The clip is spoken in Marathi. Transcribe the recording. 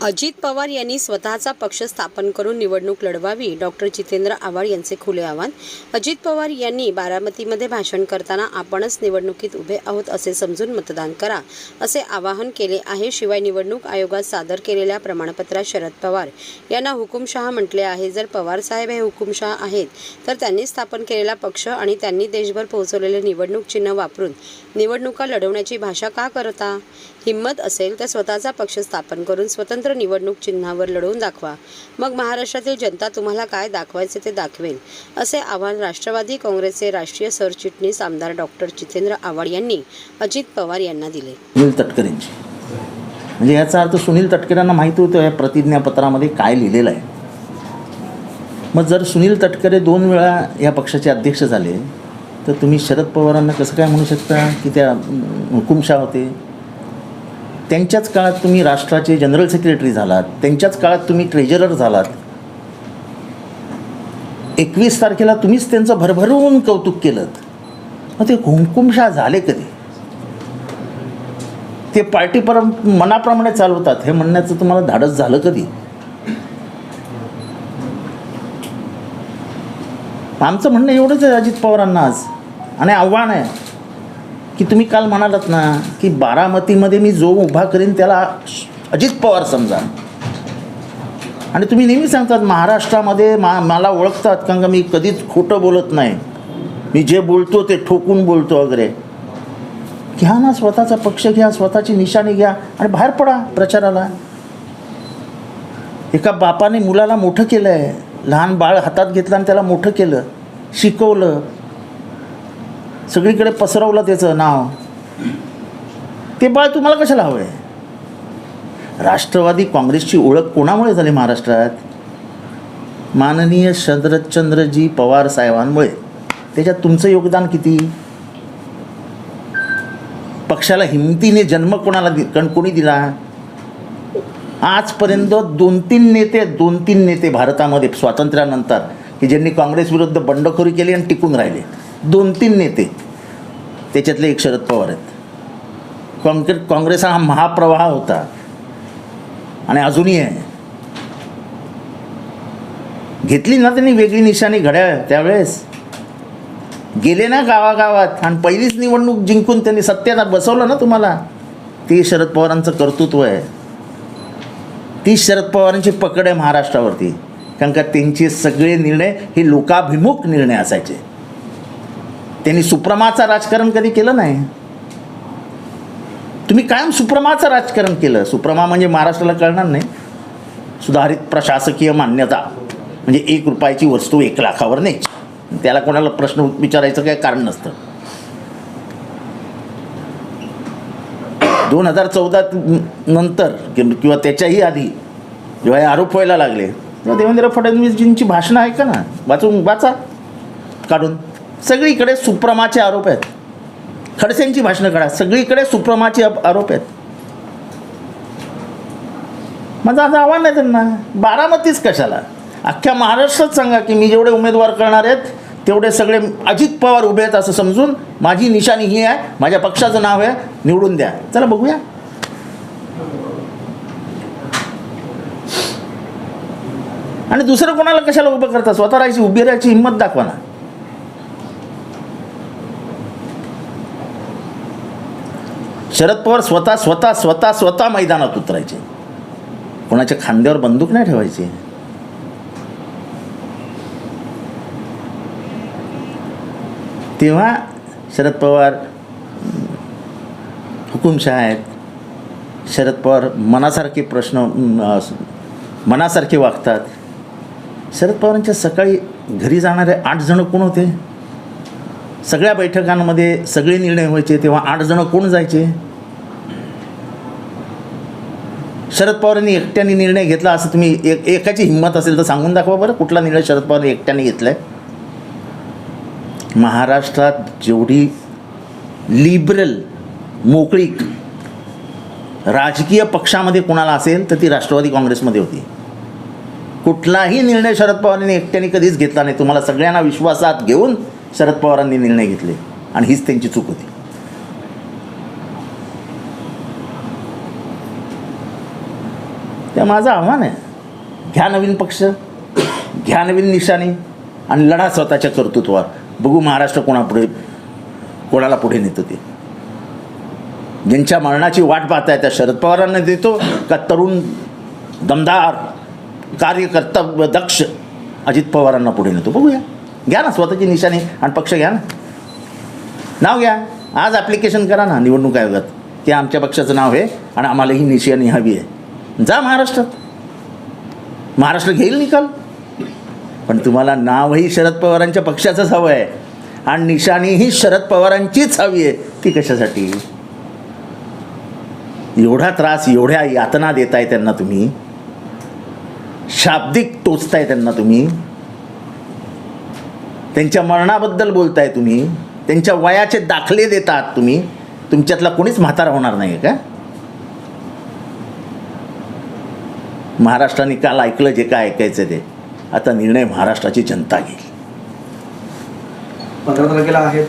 अजित पवार यांनी स्वतःचा पक्ष स्थापन करून निवडणूक लढवावी डॉक्टर जितेंद्र आव्हाड यांचे खुले आव्हान. अजित पवार यांनी बारामतीमध्ये भाषण करताना आपणच निवडणुकीत उभे आहोत असे समजून मतदान करा असे आवाहन केले आहे. शिवाय निवडणूक आयोगात सादर केलेल्या प्रमाणपत्रात शरद पवार यांना हुकुमशहा म्हटले आहे. जर पवार साहेब हे हुकुमशहा आहेत तर त्यांनी स्थापन केलेला पक्ष आणि त्यांनी देशभर पोहोचवलेले निवडणूक चिन्ह वापरून निवडणुका लढवण्याची भाषा का करता? हिंमत असेल तर स्वतःचा पक्ष स्थापन करून स्वतंत्र निवडणूक चिन्हावर लढवून दाखवा. मग महाराष्ट्रातील जनता तुम्हाला काय दाखवायचे ते दाखवेल असे आवाहन राष्ट्रवादी काँग्रेसचे राष्ट्रीय सरचिटणीस आमदार डॉक्टर जितेंद्र आव्हाड यांनी अजित पवार यांना दिले. सुनील तटकरेंची. म्हणजे याचा अर्थ सुनील तटकरेंना माहिती होतं या प्रतिज्ञापत्रामध्ये काय लिहिलेलं आहे. मग जर सुनील तटकरे दोन वेळा या पक्षाचे अध्यक्ष झाले तर तुम्ही शरद पवारांना कसं काय म्हणू शकता की त्या हुकुमशाह होते? त्यांच्याच काळात तुम्ही राष्ट्राचे जनरल सेक्रेटरी झालात त्यांच्याच काळात तुम्ही ट्रेजरर झालात. एकवीस तारखेला तुम्हीच त्यांचं भरभरून कौतुक केलं. मग ते हुकुमशाह झाले कधी? ते पार्टी पर मनाप्रमाणे चालवतात हे म्हणण्याचं तुम्हाला धाडस झालं कधी? आमचं म्हणणं एवढंच आहे अजित पवारांना आज आणि आव्हान आहे. की तुम्ही काल म्हणालात ना की बारामतीमध्ये मी जो उभा करीन त्याला अजित पवार समजा. आणि तुम्ही नेहमी सांगतात महाराष्ट्रामध्ये मा मला ओळखतात कारण का मी कधीच खोटं बोलत नाही. मी जे बोलतो ते ठोकून बोलतो वगैरे. घ्या ना स्वतःचा पक्ष घ्या स्वतःची निशाणी घ्या आणि बाहेर पडा प्रचाराला. एका बापाने मुलाला मोठं केलं आहे लहान बाळ हातात घेतलं आणि त्याला मोठं केलं. शिकवलं. सगळीकडे पसरवलं त्याचं नाव. ते बाळ तुम्हाला कशाला हवं आहे राष्ट्रवादी काँग्रेसची ओळख कोणामुळे झाली महाराष्ट्रात? माननीय शरदचंद्रजी पवार साहेबांमुळे. त्याच्यात तुमचं योगदान किती? पक्षाला हिमतीने जन्म कोणाला दि कण कोणी दिला? आजपर्यंत दोन तीन नेते दोन तीन नेते भारतामध्ये स्वातंत्र्यानंतर की ज्यांनी काँग्रेस विरुद्ध बंडखोरी केली आणि टिकून राहिले. दोन तीन नेते. त्याच्यातले एक शरद पवार आहेत. काँग्रेस काँग्रेस हा महाप्रवाह होता. आणि अजूनही आहे. घेतली ना त्यांनी वेगळी निशाणी घड्याळ त्यावेळेस? गेले ना गावागावात. आणि पहिलीच निवडणूक जिंकून त्यांनी सत्यात बसवलं ना तुम्हाला? ते शरद पवारांचं कर्तृत्व आहे. ती शरद पवारांची पकड आहे महाराष्ट्रावरती. कारण का त्यांचे सगळे निर्णय हे लोकाभिमुख निर्णय असायचे. त्यांनी सुप्रमाचं राजकारण कधी केलं नाही? तुम्ही कायम सुप्रमाचं राजकारण केलं. सुप्रमा म्हणजे महाराष्ट्राला कळणार नाही. सुधारित प्रशासकीय मान्यता म्हणजे एक रुपयाची वस्तू एक लाखावर न्यायची. त्याला कोणाला प्रश्न विचारायचं काही कारण नसतं. दोन हजार चौदा नंतर किंवा त्याच्याही आधी जेव्हा हे आरोप व्हायला लागले तेव्हा देवेंद्र फडणवीसजींची भाषणं ऐका ना. वाचून वाचा. काढून. सगळीकडे सुप्रमाचे आरोप आहेत. खडसेंची भाषणं काढा सगळीकडे सुप्रमाचे आरोप आहेत. माझं आज आव्हान आहे त्यांना. बारामतीच कशाला? अख्ख्या महाराष्ट्रात सांगा की मी जेवढे उमेदवार करणार आहेत तेवढे सगळे अजित पवार उभे आहेत असं समजून माझी निशाणी ही आहे. माझ्या पक्षाचं नाव आहे. निवडून द्या. चला बघूया. आणि दुसरं कोणाला कशाला उभं करता? स्वतः राहायची उभी राहायची हिंमत दाखवा ना. शरद पवार स्वतः स्वतः स्वतः स्वतः मैदानात उतरायचे. कोणाच्या खांद्यावर बंदूक नाही ठेवायची. तेव्हा शरद पवार हुकुमशहा आहेत. शरद पवार मनासारखे प्रश्न मनासारखे वागतात. शरद पवारांच्या सकाळी घरी जाणारे आठ जण कोण होते? सगळ्या बैठकांमध्ये सगळे निर्णय व्हायचे तेव्हा आठ जण कोण जायचे? शरद पवारांनी एकट्याने निर्णय घेतला असं तुम्ही एक एकाची हिंमत असेल तर सांगून दाखवा बरं कुठला निर्णय शरद पवारांनी एकट्याने घेतला आहे महाराष्ट्रात जेवढी लिबरल मोकळीक राजकीय पक्षामध्ये कोणाला असेल तर ती राष्ट्रवादी काँग्रेसमध्ये होती. कुठलाही निर्णय शरद पवारांनी एकट्याने कधीच घेतला नाही. तुम्हाला सगळ्यांना विश्वासात घेऊन शरद पवारांनी निर्णय घेतले. आणि हीच त्यांची चूक होती. ते माझं आव्हान आहे. घ्या नवीन पक्ष घ्या नवीन निशाणी आणि लढा स्वतःच्या कर्तृत्वावर. बघू महाराष्ट्र कोणापुढे कोणाला पुढे नेतो ते. ज्यांच्या मरणाची वाट पाहताय त्या शरद पवारांना देतो का तरुण दमदार कार्यकर्तव्य दक्ष अजित पवारांना पुढे नेतो. बघूया. घ्या ना स्वतःची निशाणी आणि पक्ष घ्या ना. नाव घ्या. आज ॲप्लिकेशन करा ना. निवडणूक आयोगात. की आमच्या पक्षाचं नाव आहे आणि आम्हाला ही निशाणी हवी आहे. जा महाराष्ट्रात. महाराष्ट्र घेईल निकाल. पण तुम्हाला नावही शरद पवारांच्या पक्षाचंच हवं आहे. आणि निशाणीही शरद पवारांचीच हवी आहे. ती कशासाठी? एवढा त्रास एवढ्या यातना देताय त्यांना तुम्ही. शाब्दिक टोचताय त्यांना तुम्ही. त्यांच्या मरणाबद्दल बोलताय तुम्ही. त्यांच्या वयाचे दाखले देतात तुम्ही. तुमच्यातला कोणीच म्हातारा होणार नाही का? महाराष्ट्राने काल ऐकलं जे काय ऐकायचं ते. आता निर्णय महाराष्ट्राची जनता घेईल. पंधरा तारखेला आहे